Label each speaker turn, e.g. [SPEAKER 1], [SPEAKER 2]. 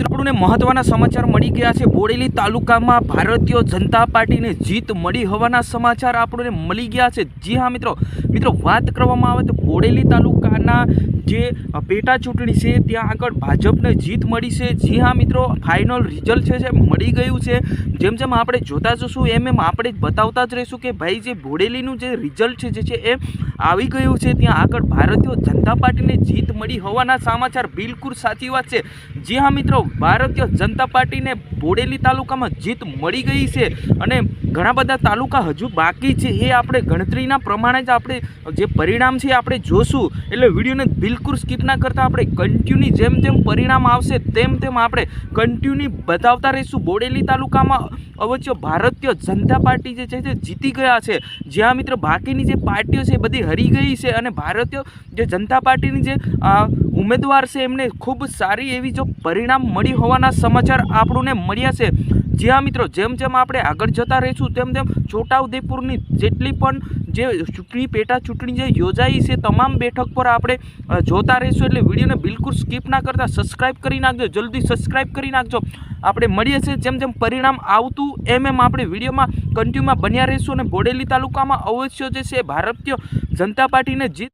[SPEAKER 1] મિત્રો મહત્વના સમાચાર મળી ગયા છે. બોડેલી તાલુકામાં ભારતીય જનતા પાર્ટીને જીત મળી હોવાના સમાચાર આપણને મળી ગયા છે. જી હા, મિત્રો. મિત્રો, વાત કરવામાં આવે તો બોડેલી તાલુકાના જે પેટા ચૂંટણી છે, ત્યાં આગળ ભાજપને જીત મળી છે. જી હા, મિત્રો ફાઇનલ રિઝલ્ટ છે જે મળી ગયું છે. જેમ જેમ આપણે જોતા જશું, એમ એમ આપણે બતાવતા જ રહીશું કે ભાઈ, જે બોડેલીનું જે રિઝલ્ટ છે, જે છે, એ આવી ગયું છે. ત્યાં આગળ ભારતીય જનતા પાર્ટીને જીત મળી હોવાના સમાચાર બિલકુલ સાચી વાત છે. જી હા, મિત્રો ભારતીય જનતા પાર્ટીને બોડેલી તાલુકામાં જીત મળી ગઈ છે અને ઘણા બધા તાલુકા હજુ બાકી છે. એ આપણે ગણતરીના પ્રમાણે જ આપણે જે પરિણામ છે આપણે જોશું. એટલે વિડીયોને બિલકુલ સ્કીપ ના કરતાં આપણે કન્ટિન્યુની જેમ જેમ પરિણામ આવશે તેમ તેમ આપણે કન્ટિન્યુ બતાવતા રહીશું. બોડેલી તાલુકામાં અવશ્ય ભારતીય જનતા પાર્ટી જે છે તે જીતી ગયા છે. જ્યાં મિત્ર બાકીની જે પાર્ટીઓ છે બધી હરી ગઈ છે અને ભારતીય જે જનતા પાર્ટીની જે ઉમેદવાર છે એમને ખૂબ સારી એવી જો પરિણામ મળી હોવાના સમાચાર આપણને મળ્યા છે. જ્યાં મિત્રો, જેમ જેમ આપણે આગળ જતા રહીશું, તેમ તેમ છોટાઉદેપુરની જેટલી પણ જે ચૂંટણી, પેટા ચૂંટણી જે યોજાઈ છે, તમામ બેઠક પર આપણે જોતા રહીશું. એટલે વિડીયોને બિલકુલ સ્કીપ ના કરતા, સબસ્ક્રાઇબ કરી નાખજો, જલ્દી સબસ્ક્રાઇબ કરી નાખજો. આપણે મળીએ છીએ, જેમ જેમ પરિણામ આવતું, એમ એમ આપણે વિડીયોમાં કન્ટિન્યુમાં બન્યા રહીશું. અને બોડેલી તાલુકામાં અવશ્ય જે છે, ભારતીય જનતા પાર્ટીને જીત